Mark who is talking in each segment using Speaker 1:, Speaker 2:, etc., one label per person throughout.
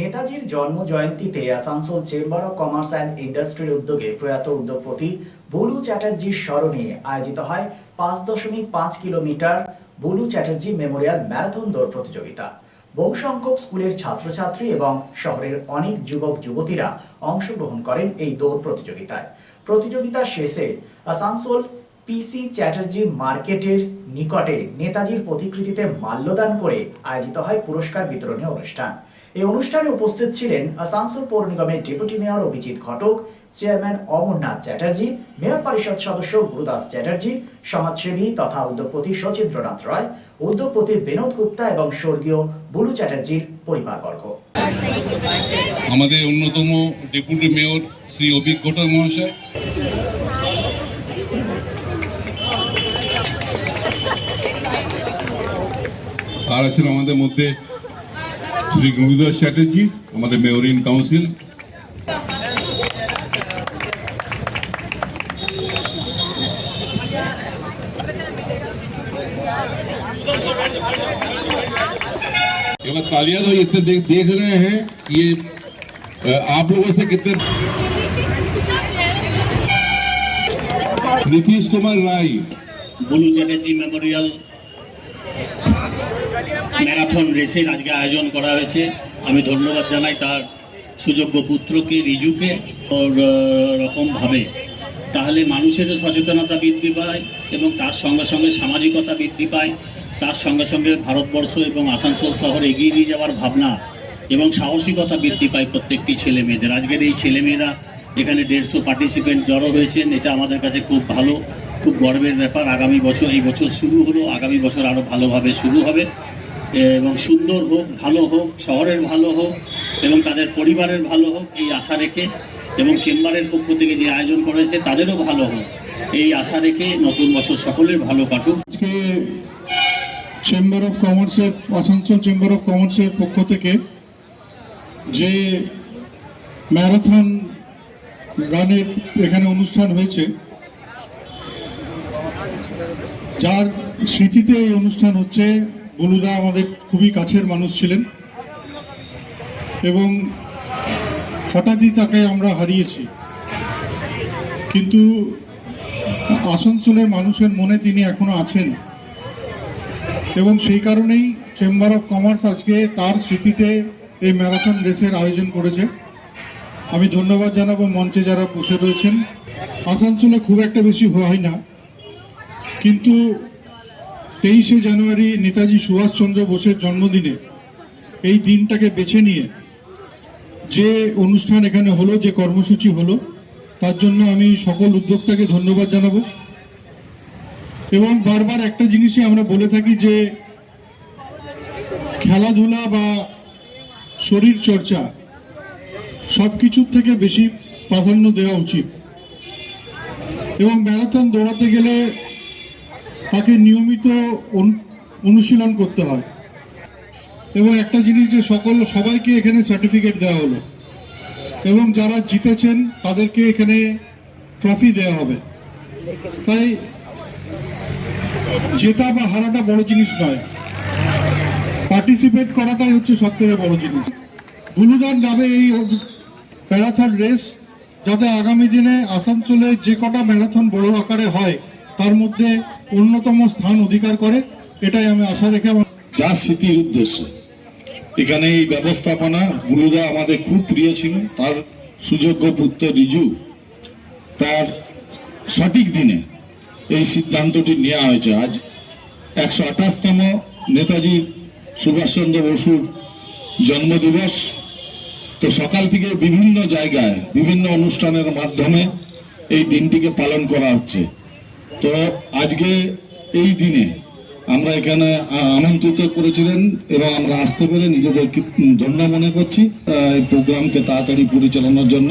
Speaker 1: নেতাজির জন্ম জয়ন্তীতে Asansol chamber of commerce and ইন্ডাস্ট্রির উদ্যোগে প্রয়াত উদ্যোগপতি বুলু চ্যাটার্জির স্মরণে আয়োজিত হয় পাঁচ দশমিক পাঁচ kilometre Bulu Chatterjee memorial marathon দৌড় প্রতিযোগিতা। বহু সংখ্যক স্কুলের ছাত্রছাত্রী এবং শহরের অনেক যুবক, যুবতীরা অংশগ্রহণ করেন এই দৌড় প্রতিযোগিতায়। প্রতিযোগিতা শেষে আসানসোল পিসি চ্যাটার্জি মার্কেটের নিকটে নেতাজির প্রতিকৃতিতে মাল্যদান করে আয়োজিত হয় পুরস্কার বিতরণী অনুষ্ঠান। এই অনুষ্ঠানে উপস্থিত ছিলেন আসানসোল পৌর নিগমের deputy mayor Abhijit Ghatak, chairman Amarnath Chatterjee, mayor পরিষদ সদস্য গুরুদাস চ্যাটার্জি, সমাজসেবী তথা উদ্যোগপতি শচীন্দ্রনাথ রায়, উদ্যোগপতি বিনোদ গুপ্তা এবং স্বর্গীয় বুলু চ্যাটার্জির পরিবারবর্গ।
Speaker 2: আমাদের অন্যতম ডেপুটি মেয়র শ্রী মহাশয়। আর আছেন আমাদের মধ্যে শ্রী গুরুদাস চ্যাটার্জি আমাদের মেয়র ইন কাউন্সিল एवं तालियां तो इतने देख, देख रहे हैं ये अ, आप लोगों से कितने नीतीश कुमार राय
Speaker 3: বুলু চ্যাটার্জি মেমোরিয়াল ম্যারাথন রেসের আজকে আয়োজন করা হয়েছে। আমি ধন্যবাদ জানাই তার সুযোগ্য পুত্রকে, রিজুকে রকমভাবে। তাহলে মানুষেরও সচেতনতা বৃদ্ধি পায় এবং তার সঙ্গে সঙ্গে সামাজিকতা বৃদ্ধি পায়। তার সঙ্গে সঙ্গে ভারতবর্ষ এবং আসানসোল শহর এগিয়ে নিয়ে যাওয়ার ভাবনা এবং সাহসিকতা বৃদ্ধি পায় প্রত্যেকটি ছেলে মেয়েদের আজকের এই ছেলেমেয়েরা এখানে দেড়শো পার্টিসিপেন্ট জড়ো হয়েছেন, এটা আমাদের কাছে খুব ভালো, খুব গর্বের ব্যাপার। আগামী বছর, এই বছর শুরু হলো, আগামী বছর আরও ভালোভাবে শুরু হবে। এবং সুন্দর হোক, ভালো হোক, শহরের ভালো হোক, এবং তাদের পরিবারের ভালো হোক, এই আশা রেখে, এবং চেম্বারের পক্ষ থেকে যে আয়োজন করা হয়েছে, তাদেরও ভালো হোক, এই আশা রেখে নতুন বছর সকলের ভালো কাটুক।
Speaker 4: আজকে চেম্বার অফ কমার্সের আসানসোল চেম্বার অফ কমার্সের পক্ষ থেকে যে ম্যারাথন রানের এখানে অনুষ্ঠান হয়েছে। যার স্মৃতিতে এই অনুষ্ঠান হচ্ছে, বলুদা আমাদের খুবই কাছের মানুষ ছিলেন এবং হঠাৎই তাকে আমরা হারিয়েছি। কিন্তু আসানসোলের মানুষের মনে তিনি এখনও আছেন এবং সেই কারণেই চেম্বার অফ কমার্স আজকে তার স্মৃতিতে এই ম্যারাথন রেসের আয়োজন করেছে। আমি ধন্যবাদ জানাব মঞ্চে যারা বসে রয়েছেন। আসানসোলে খুব একটা বেশি হয় না। কিন্তু তেইশে জানুয়ারি নেতাজি সুভাষচন্দ্র বোসের জন্মদিনে এই দিনটাকে বেছে নিয়ে যে অনুষ্ঠান এখানে হলো, যে কর্মসূচি হলো, তার জন্য আমি সকল উদ্যোক্তাকে ধন্যবাদ জানাব। এবং বারবার একটা জিনিসই আমরা বলে থাকি যে, খেলাধুলা বা শরীর চর্চা সব কিছুর থেকে বেশি প্রাধান্য দেওয়া উচিত। এবং ম্যারাথন দৌড়াতে গেলে তাকে নিয়মিত অনুশীলন করতে হয়। এবং একটা জিনিস যে সকল, সবাইকে এখানে সার্টিফিকেট দেওয়া হলো। এবং যারা জিতেছেন তাদেরকে এখানে ট্রফি দেওয়া হবে। তাই জেতা বা হারাটা বড় জিনিস নয়। পার্টিসিপেট করাটাই হচ্ছে সব থেকে বড় জিনিস। বুলুদার নামে এই ম্যারাথন রেস, যাতে আগামী দিনে আসানসোলে যে কটা ম্যারাথন বড় আকারে হয়, তার মধ্যে অন্যতম স্থান অধিকার করে, এটাই আমি আশা রেখে আমার
Speaker 5: যার স্মৃতির উদ্দেশ্যে। এখানে এই ব্যবস্থাপনা গুরুদা আমাদের খুব প্রিয় ছিল। তার সুযোগ্য পুত্র রিজু, তার সঠিক দিনে এই সিদ্ধান্তটি নেওয়া হয়েছে। আজ একশো আঠাশতম নেতাজি সুভাষচন্দ্র বসুর জন্মদিবস। তো সকাল থেকে বিভিন্ন জায়গায়, বিভিন্ন অনুষ্ঠানের মাধ্যমে এই দিনটিকে পালন করা হচ্ছে। তো আজকে এই দিনে আমরা এখানে আমন্ত্রিত করেছিলেন এবং আমরা আসতে পেরে নিজেদেরকে ধন্য মনে করছি। এই প্রোগ্রামকে তাড়াতাড়ি পরিচালনার জন্য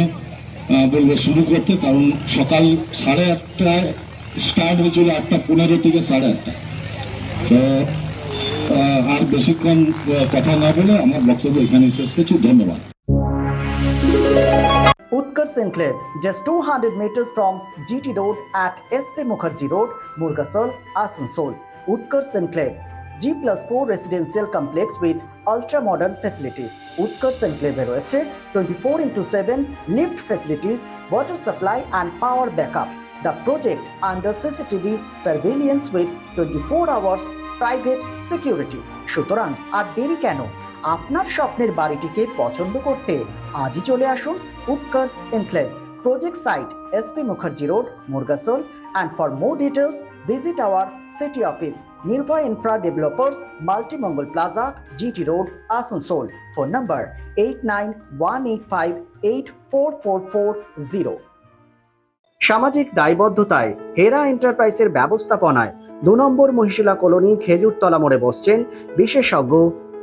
Speaker 5: বলব শুরু করতে, কারণ সকাল সাড়ে আটটায় স্টার্ট হয়েছিল আটটা পনেরো থেকে সাড়ে আটটা। তো আর বেশিক্ষণ কথা না বলে আমার বক্তব্য এখানে শেষ করছি। ধন্যবাদ।
Speaker 1: Utkarsh Enclave, just 200 meters from GT Road at SP Mukherjee Road, Murgasol, Asansol. Utkarsh Enclave, G plus four residential complex with ultra modern facilities Utkarsh এনক্লেভে রয়েছে twenty four into seven lift facilities water supply and power backup the project under CCTV surveillance with twenty four hours private security সুতরাং আর দেরি কেন? আপনার স্বপ্নের বাড়িটিকে পছন্দ করতে আজই চলে আসুন Utkarsh enclave project site S P Mukherjee road Murgasol and for more details visit our city office Nirbhay infra developers Multimangal plaza GT road Asansol phone number eight nine one eight five eight four four four zero সামাজিক দায়বদ্ধতায় হেরা এন্টারপ্রাইজের ব্যবস্থাপনায় দু নম্বর Mohishila colony Khejurtala মোড়ে বসছেন বিশেষজ্ঞ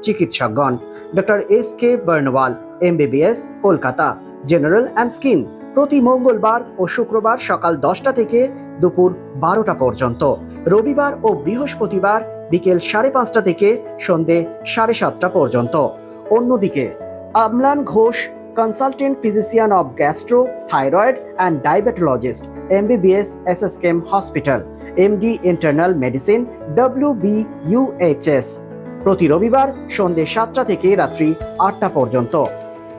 Speaker 1: চিকিৎসকগণ, doctor S K Barnwal MBBS Kolkata, general and skin, প্রতি মঙ্গলবার ও শুক্রবার সকাল দশটা থেকে দুপুর বারোটা পর্যন্ত, রবিবার ও বৃহস্পতিবার বিকেল সাড়ে পাঁচটা থেকে সন্ধে সাড়ে সাতটা পর্যন্ত। অন্যদিকে, Amlan Ghosh, consultant physician of gastro, thyroid and diabetologist MBBS SSKM hospital MD internal medicine, W B UHS প্রতি রবিবার সন্ধে সাতটা থেকে রাত্রি আটটা পর্যন্ত।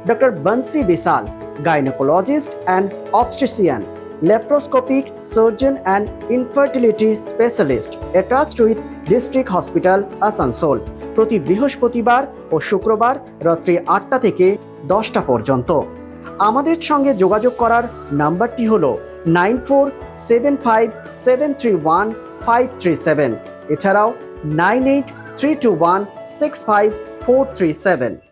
Speaker 1: Doctor Bansi Bishal gynecologist and obstetrician, laparoscopic surgeon and infertility specialist attached with district hospital Asansol প্রতি বৃহস্পতিবার ও শুক্রবার রাত্রি আটটা থেকে দশটা পর্যন্ত। আমাদের সঙ্গে যোগাযোগ করার নাম্বারটি হল nine four seven five seven three one five three seven. এছাড়াও নাইন এইট 321 65437.